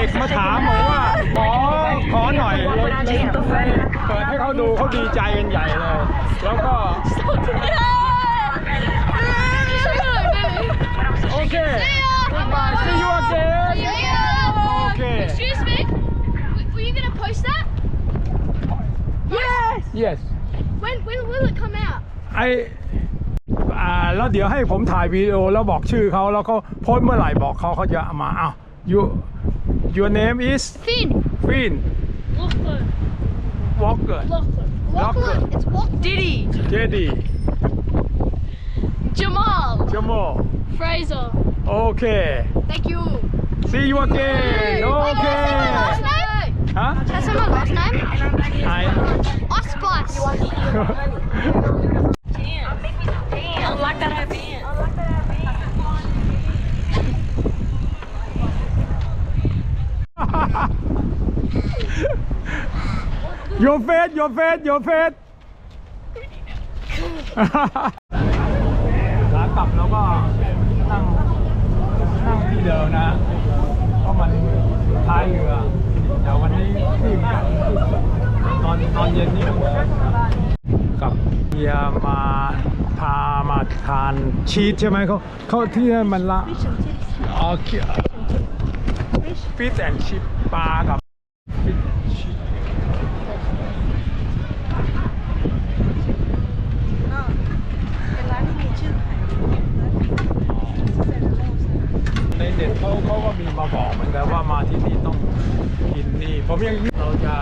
ด็กมาถามบอว่าขอขอหน่อย เปิดให้เขาดูเขาดีใจกันใหญ่เลย แล้วก็ โอเค goodbye see you again okay Excuse me. were you gonna post that? Yes. yes When when will it come out? i แล้วเดี๋ยวให้ผมถ่ายวีดีโอแล้วบอกชื่อเขาแล้วก็โพสเมื่อไหร่บอกเขาเขาจะเอามาอาว you Your name is? Finn. Finn. Walker. Walker. Walker. Walker. It's Walker. Diddy. Diddy. Jamal. Jamal. Fraser. Okay. Thank you. See you again. Okay. Can I say my last name? Huh? Can I say my last name? Your face your face your face ขากลับแล้วก็นั่งนั่งที่เดิมนะเพราะมันท้ายเรือเดี๋ยววันนี้ที่ตอนตอนเย็นนี่กับเฮียมาพามาทานชีสใช่ไหมเขาเขาที่นั่นมันละอ๋อฟิตแอนชิปปลากับฟิตชิป เป็นร้านที่มีชื่อขาย ในเน็ตเขาเขาก็มี มาบอกเหมือนกันว่ามาที่นี่ต้องกินนี่ ผมยังเราจะ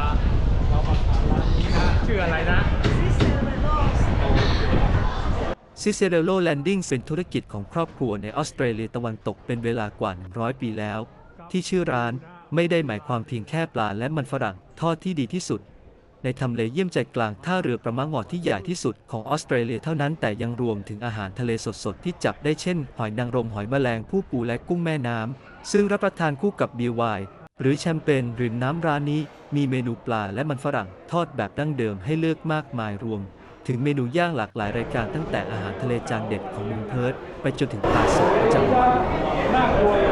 เรามาทานร้านนี้นะชื่ออะไรนะซิเซเรโลแลนดิ้งเป็นธุรกิจของครอบครัวในออสเตรเลียตะวันตกเป็นเวลากว่า 100 ปีแล้ว ที่ชื่อร้านไม่ได้หมายความเพียงแค่ปลาและมันฝรั่งทอดที่ดีที่สุด ในทำเลเยี่ยมใจกลางท่าเรือประมะงอดที่ใหญ่ที่สุดของออสเตรเลียเท่านั้นแต่ยังรวมถึงอาหารทะเลสดๆ ที่จับได้เช่น หอยนางรมหอยแมลงผู้ปูและกุ้งแม่น้ำ ซึ่งรับประทานคู่กับเบียร์ไวน์หรือแชมเปญรือน้ำร้านนี้ มีเมนูปลาและมันฝรั่งทอดแบบดั้งเดิมให้เลือกมากมายรวม ถึงเมนูย่างหลากหลายรายการตั้งแต่อาหารทะเลจานเด็ดของเมืองเพิร์ธไปจนถึงปลาสดประจำ